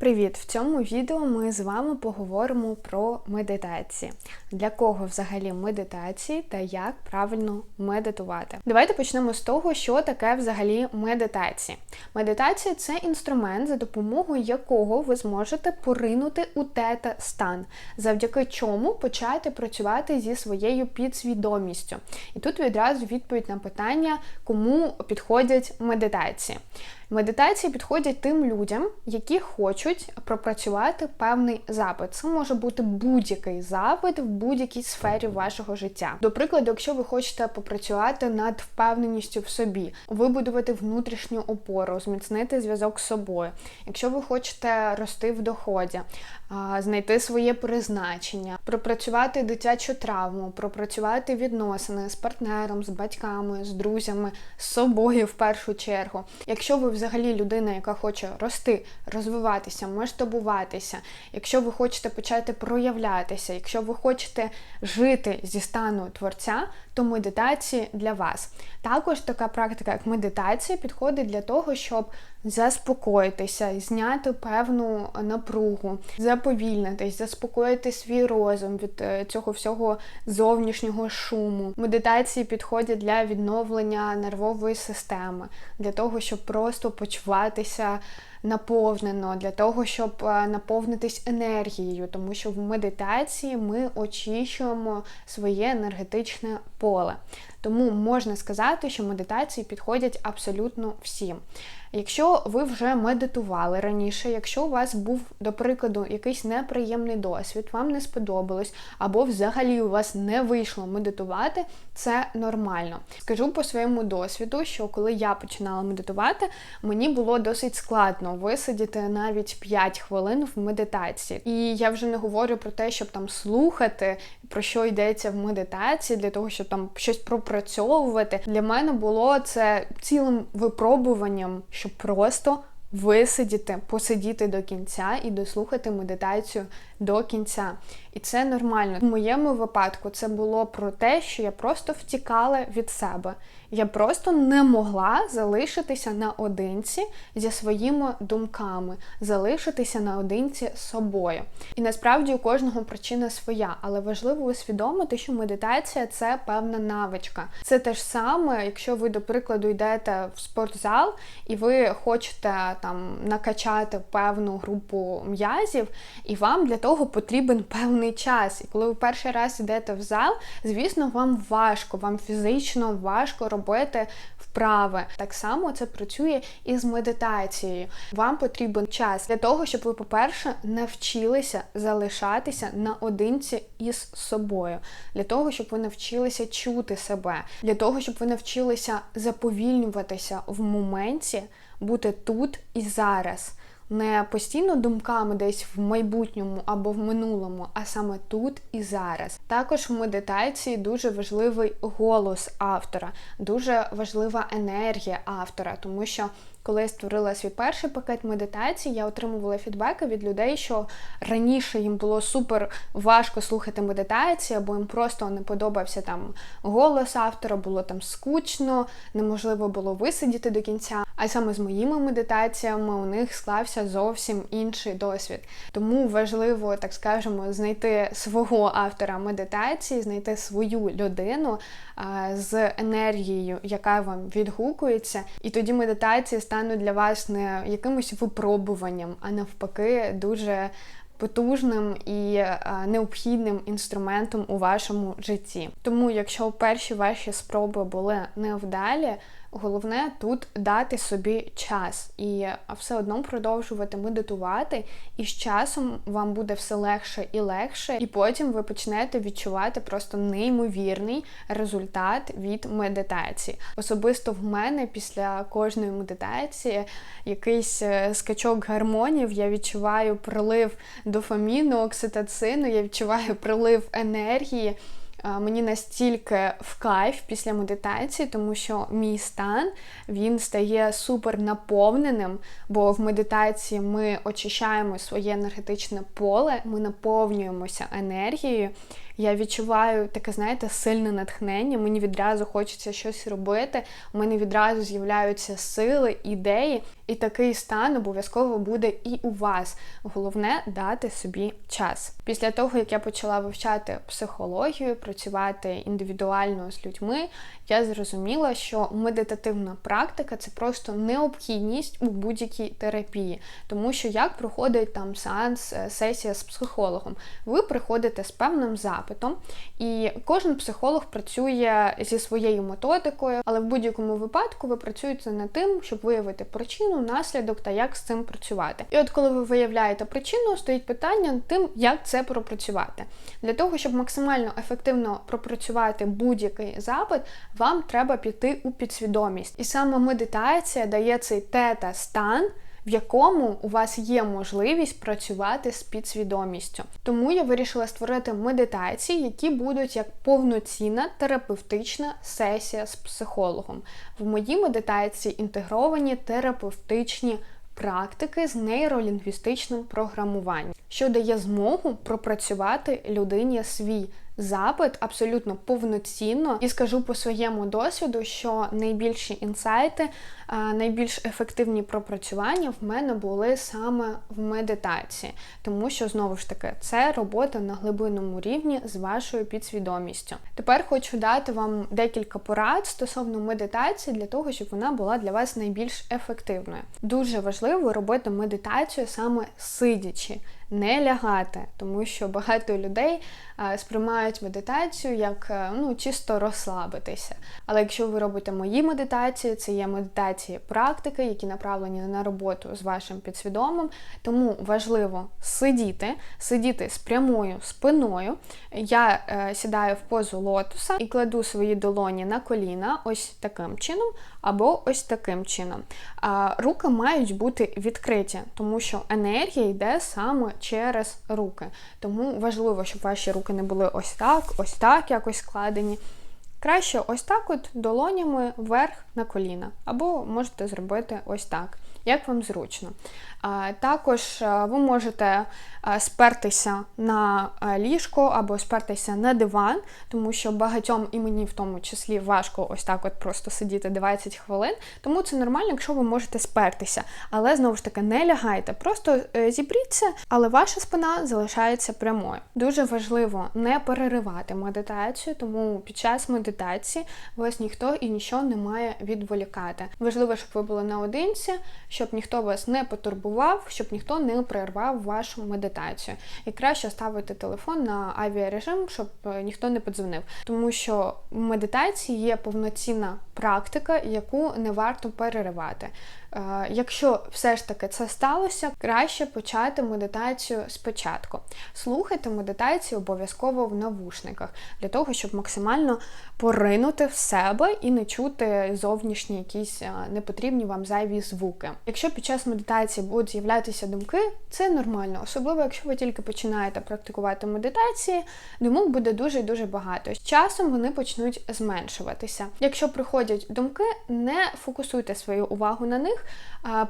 Привіт! В цьому відео ми з вами поговоримо про медитації. Для кого взагалі медитації та як правильно медитувати. Давайте почнемо з того, що таке взагалі медитація. Медитація це інструмент, за допомогою якого ви зможете поринути у тета стан, завдяки чому почати працювати зі своєю підсвідомістю. І тут відразу відповідь на питання, кому підходять медитації. Медитації підходять тим людям, які хочуть пропрацювати певний запит. Це може бути будь-який запит в будь-якій сфері вашого життя. До прикладу, якщо ви хочете попрацювати над впевненістю в собі, вибудувати внутрішню опору, зміцнити зв'язок з собою. Якщо ви хочете рости в доході, знайти своє призначення, пропрацювати дитячу травму, пропрацювати відносини з партнером, з батьками, з друзями, з собою в першу чергу. Якщо ви взагалі людина, яка хоче рости, розвиватися, масштабуватися, якщо ви хочете почати проявлятися, якщо ви хочете жити зі стану творця, то медитації для вас. Також така практика, як медитація, підходить для того, щоб заспокоїтися, зняти певну напругу, заповільнитись, заспокоїти свій розум від е, цього всього зовнішнього шуму. Медитації підходять для відновлення нервової системи, для того, щоб просто почуватися наповнено, для того, щоб е, наповнитись енергією, тому що в медитації ми очищуємо своє енергетичне поле. Тому можна сказати, що медитації підходять абсолютно всім. Якщо ви вже медитували раніше, якщо у вас був, до прикладу, якийсь неприємний досвід, вам не сподобалось, або взагалі у вас не вийшло медитувати, це нормально. Скажу по своєму досвіду, що коли я починала медитувати, мені було досить складно висидіти навіть 5 хвилин в медитації. І я вже не говорю про те, щоб там слухати, про що йдеться в медитації, для того, щоб там щось пропрацьовувати. Для мене було це цілим випробуванням щоб просто висидіти, посидіти до кінця і дослухати медитацію до кінця. І це нормально. В моєму випадку це було про те, що я просто втікала від себе. Я просто не могла залишитися наодинці зі своїми думками, залишитися наодинці з собою. І насправді у кожного причина своя, але важливо усвідомити, що медитація це певна навичка. Це те ж саме, якщо ви, до прикладу, йдете в спортзал і ви хочете там накачати певну групу м'язів, і вам для того потрібен певний час. І коли ви перший раз йдете в зал, звісно, вам важко, вам фізично важко робити вправи. Так само це працює і з медитацією. Вам потрібен час для того, щоб ви, по-перше, навчилися залишатися наодинці із собою, для того, щоб ви навчилися чути себе, для того, щоб ви навчилися заповільнюватися в моменті, бути тут і зараз не постійно думками десь в майбутньому або в минулому, а саме тут і зараз. Також в медитації дуже важливий голос автора, дуже важлива енергія автора, тому що коли я створила свій перший пакет медитацій, я отримувала фідбеки від людей, що раніше їм було супер важко слухати медитації, або їм просто не подобався там голос автора, було там скучно, неможливо було висидіти до кінця. А саме з моїми медитаціями у них склався зовсім інший досвід. Тому важливо, так скажемо, знайти свого автора медитації, знайти свою людину з енергією, яка вам відгукується, і тоді медитація стануть для вас не якимось випробуванням, а навпаки, дуже потужним і необхідним інструментом у вашому житті. Тому, якщо перші ваші спроби були невдалі, Головне тут дати собі час і все одно продовжувати медитувати, і з часом вам буде все легше і легше, і потім ви почнете відчувати просто неймовірний результат від медитації. Особисто в мене після кожної медитації якийсь е, скачок гармонів, я відчуваю прилив дофаміну, окситоцину, я відчуваю прилив енергії. Мені настільки в кайф після медитації, тому що мій стан він стає супер наповненим, бо в медитації ми очищаємо своє енергетичне поле, ми наповнюємося енергією. Я відчуваю таке, знаєте, сильне натхнення. Мені відразу хочеться щось робити. У мене відразу з'являються сили, ідеї, і такий стан обов'язково буде і у вас. Головне дати собі час. Після того, як я почала вивчати психологію, працювати індивідуально з людьми, я зрозуміла, що медитативна практика це просто необхідність у будь-якій терапії, тому що як проходить там сеанс, е, сесія з психологом, ви приходите з певним запитом, і кожен психолог працює зі своєю методикою, але в будь-якому випадку ви працюєте над тим, щоб виявити причину, наслідок та як з цим працювати. І от коли ви виявляєте причину, стоїть питання тим, як це пропрацювати. Для того, щоб максимально ефективно пропрацювати будь-який запит, вам треба піти у підсвідомість. І саме медитація дає цей тета-стан, в якому у вас є можливість працювати з підсвідомістю. Тому я вирішила створити медитації, які будуть як повноцінна терапевтична сесія з психологом. В моїй медитації інтегровані терапевтичні практики з нейролінгвістичним програмуванням, що дає змогу пропрацювати людині свій запит абсолютно повноцінно і скажу по своєму досвіду, що найбільші інсайти, найбільш ефективні пропрацювання в мене були саме в медитації, тому що знову ж таки це робота на глибинному рівні з вашою підсвідомістю. Тепер хочу дати вам декілька порад стосовно медитації для того, щоб вона була для вас найбільш ефективною. Дуже важливо робити медитацію саме сидячи не лягати, тому що багато людей сприймають медитацію як е, ну, чисто розслабитися. Але якщо ви робите мої медитації, це є медитації практики, які направлені на роботу з вашим підсвідомим, тому важливо сидіти, сидіти з прямою спиною. Я е, сідаю в позу лотоса і кладу свої долоні на коліна, ось таким чином, або ось таким чином. Руки мають бути відкриті, тому що енергія йде саме через руки. Тому важливо, щоб ваші руки не були ось так, ось так якось складені. Краще ось так от долонями вверх на коліна. Або можете зробити ось так, як вам зручно. Також ви можете спертися на ліжко або спертися на диван, тому що багатьом і мені в тому числі важко ось так от просто сидіти 20 хвилин. Тому це нормально, якщо ви можете спертися. Але знову ж таки не лягайте, просто е, зібріться, але ваша спина залишається прямою. Дуже важливо не переривати медитацію, тому під час медитації вас ніхто і нічого не має відволікати. Важливо, щоб ви були наодинці, щоб ніхто вас не потурбував щоб ніхто не перервав вашу медитацію. І краще ставити телефон на авіарежим, щоб е, ніхто не подзвонив. Тому що в медитації є повноцінна практика, яку не варто переривати. Е, якщо все ж таки це сталося, краще почати медитацію спочатку. Слухайте медитацію обов'язково в навушниках, для того, щоб максимально поринути в себе і не чути зовнішні якісь е, непотрібні вам зайві звуки. Якщо під час медитації будуть з'являтися думки, це нормально, особливо якщо ви тільки починаєте практикувати медитації, думок буде дуже і дуже багато. З часом вони почнуть зменшуватися. Якщо приходять думки, не фокусуйте свою увагу на них них,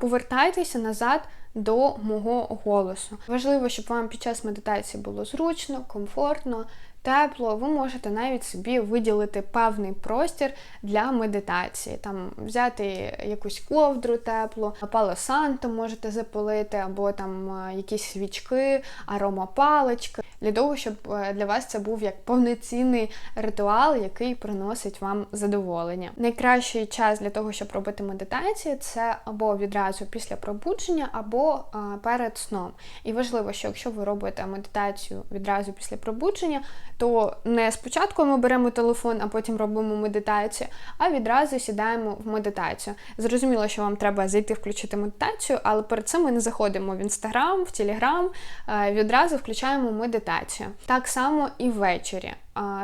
повертайтеся назад до мого голосу. Важливо, щоб вам під час медитації було зручно, комфортно, тепло. Ви можете навіть собі виділити певний простір для медитації. Там взяти якусь ковдру теплу, палосанту можете запалити, або там якісь свічки, аромапалички для того, щоб е, для вас це був як повноцінний ритуал, який приносить вам задоволення. Найкращий час для того, щоб робити медитацію, це або відразу після пробудження, або перед сном. І важливо, що якщо ви робите медитацію відразу після пробудження, то не спочатку ми беремо телефон, а потім робимо медитацію, а відразу сідаємо в медитацію. Зрозуміло, що вам треба зайти включити медитацію, але перед цим ми не заходимо в інстаграм, в телеграм, відразу включаємо медитацію. Так само і ввечері.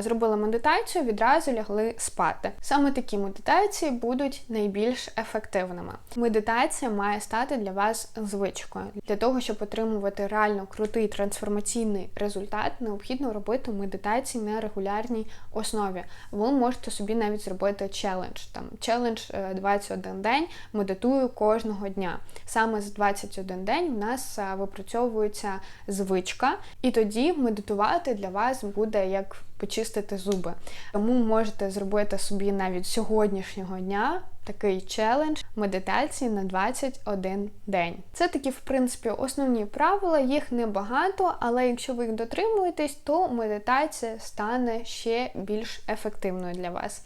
Зробили медитацію, відразу лягли спати. Саме такі медитації будуть найбільш ефективними. Медитація має стати для вас звичкою. Для того, щоб отримувати реально крутий трансформаційний результат, необхідно робити медитації на регулярній основі. Ви можете собі навіть зробити челендж. Там челендж е, 21 день, медитую кожного дня. Саме з 21 день в нас е, випрацьовується звичка, і тоді медитувати для вас буде як почистити зуби. Тому можете зробити собі навіть сьогоднішнього дня такий челендж медитації на 21 день. Це такі, в принципі, основні правила, їх небагато, але якщо ви їх дотримуєтесь, то медитація стане ще більш ефективною для вас.